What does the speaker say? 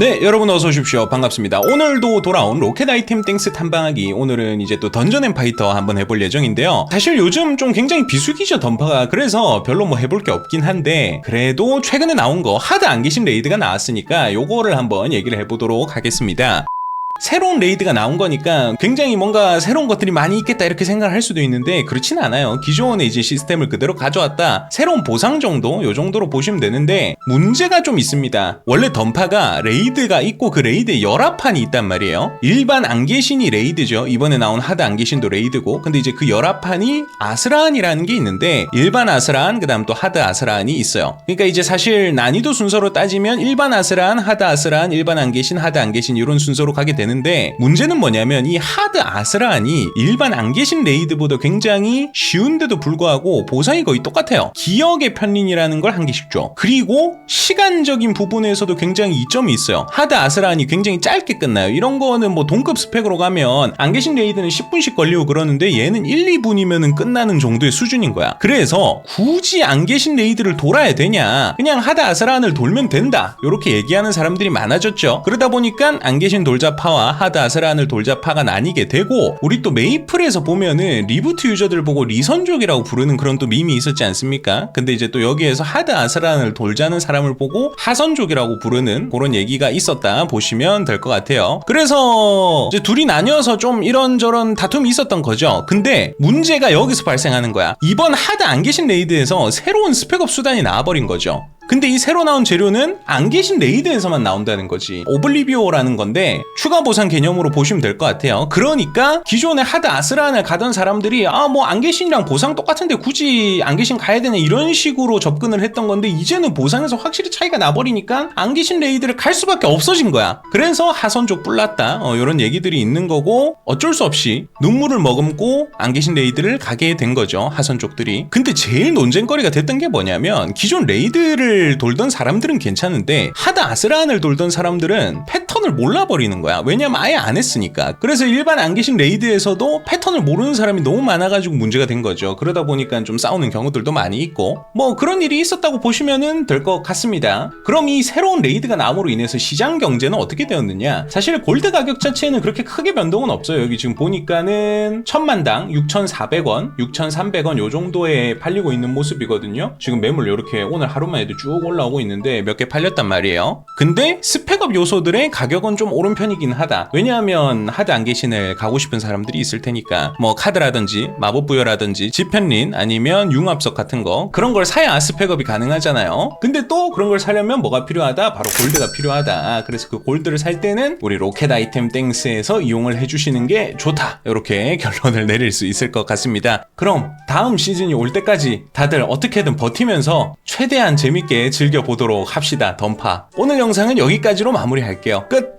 네, 여러분 어서 오십시오. 반갑습니다. 오늘도 돌아온 로켓 아이템 땡스 탐방하기. 오늘은 이제 또 던전 앤 파이터 한번 해볼 예정인데요. 사실 요즘 좀 굉장히 비수기죠, 던파가. 그래서 별로 뭐 해볼 게 없긴 한데, 그래도 최근에 나온 거 하드 안 계신 레이드가 나왔으니까 요거를 한번 얘기를 해보도록 하겠습니다. 새로운 레이드가 나온 거니까 굉장히 뭔가 새로운 것들이 많이 있겠다 이렇게 생각을 할 수도 있는데 그렇지는 않아요. 기존의 이제 시스템을 그대로 가져왔다. 새로운 보상 정도 요 정도로 보시면 되는데 문제가 좀 있습니다. 원래 던파가 레이드가 있고 그 레이드에 열화판이 있단 말이에요. 일반 안개신이 레이드죠. 이번에 나온 하드 안개신도 레이드고 근데 이제 그 열화판이 아스란이라는 게 있는데 일반 아스란 그다음 또 하드 아스란이 있어요. 그러니까 이제 사실 난이도 순서로 따지면 일반 아스란, 하드 아스란, 일반 안개신, 하드 안개신 이런 순서로 가게 되는 데 문제는 뭐냐면 이 하드 아스란이 일반 안개신 레이드보다 굉장히 쉬운데도 불구하고 보상이 거의 똑같아요. 기억의 편린이라는 걸 한 개씩 줘. 그리고 시간적인 부분에서도 굉장히 이점이 있어요. 하드 아스란이 굉장히 짧게 끝나요. 이런 거는 뭐 동급 스펙으로 가면 안개신 레이드는 10분씩 걸리고 그러는데 얘는 1, 2분이면 끝나는 정도의 수준인 거야. 그래서 굳이 안개신 레이드를 돌아야 되냐? 그냥 하드 아스란을 돌면 된다. 이렇게 얘기하는 사람들이 많아졌죠. 그러다 보니까 안개신 돌자파와 하드 아스란을 돌자 파가 나뉘게 되고 우리 또 메이플에서 보면은 리부트 유저들 보고 리선족이라고 부르는 그런 또 밈이 있었지 않습니까? 근데 이제 또 여기에서 하드 아스란을 돌자는 사람을 보고 하선족이라고 부르는 그런 얘기가 있었다 보시면 될 것 같아요. 그래서 이제 둘이 나뉘어서 좀 이런저런 다툼이 있었던 거죠. 근데 문제가 여기서 발생하는 거야. 이번 하드 안 계신 레이드에서 새로운 스펙업 수단이 나와버린 거죠. 근데 이 새로 나온 재료는 안 계신 레이드에서만 나온다는 거지. 오블리비오라는 건데 추가 보상 개념으로 보시면 될 것 같아요. 그러니까 기존에 하드 아스란을 가던 사람들이 아 뭐 안 계신이랑 보상 똑같은데 굳이 안 계신 가야 되네 이런 식으로 접근을 했던 건데 이제는 보상에서 확실히 차이가 나버리니까 안 계신 레이드를 갈 수밖에 없어진 거야. 그래서 하선족 뿔났다 어, 이런 얘기들이 있는 거고 어쩔 수 없이 눈물을 머금고 안 계신 레이드를 가게 된 거죠 하선족들이. 근데 제일 논쟁거리가 됐던 게 뭐냐면 기존 레이드를 돌던 사람들은 괜찮은데 하드 아스란을 돌던 사람들은 패턴을 몰라버리는 거야. 왜냐면 아예 안 했으니까. 그래서 일반 안 계신 레이드에서도 패턴을 모르는 사람이 너무 많아가지고 문제가 된 거죠. 그러다 보니까 좀 싸우는 경우들도 많이 있고 뭐 그런 일이 있었다고 보시면은 될것 같습니다. 그럼 이 새로운 레이드가 나옴으로 인해서 시장 경제는 어떻게 되었느냐? 사실 골드 가격 자체는 그렇게 크게 변동은 없어요. 여기 지금 보니까는 천만당 6,400원, 6,300원 요 정도에 팔리고 있는 모습이거든요. 지금 매물 이렇게 오늘 하루만 해도 쭉 올라오고 있는데 몇 개 팔렸단 말이에요. 근데 스펙업 요소들의 가격 은 좀 오른 편이긴 하다. 왜냐하면 하드 안 계신을 가고 싶은 사람들이 있을 테니까 뭐 카드라든지 마법 부여라든지 지편린 아니면 융합석 같은 거 그런 걸 사야 스펙업이 가능하잖아요. 근데 또 그런 걸 사려면 뭐가 필요하다? 바로 골드가 필요하다. 그래서 그 골드를 살 때는 우리 로켓 아이템 땡스에서 이용을 해주시는 게 좋다. 이렇게 결론을 내릴 수 있을 것 같습니다. 그럼 다음 시즌이 올 때까지 다들 어떻게든 버티면서 최대한 재밌게 즐겨보도록 합시다. 던파. 오늘 영상은 여기까지로 마무리할게요. 끝!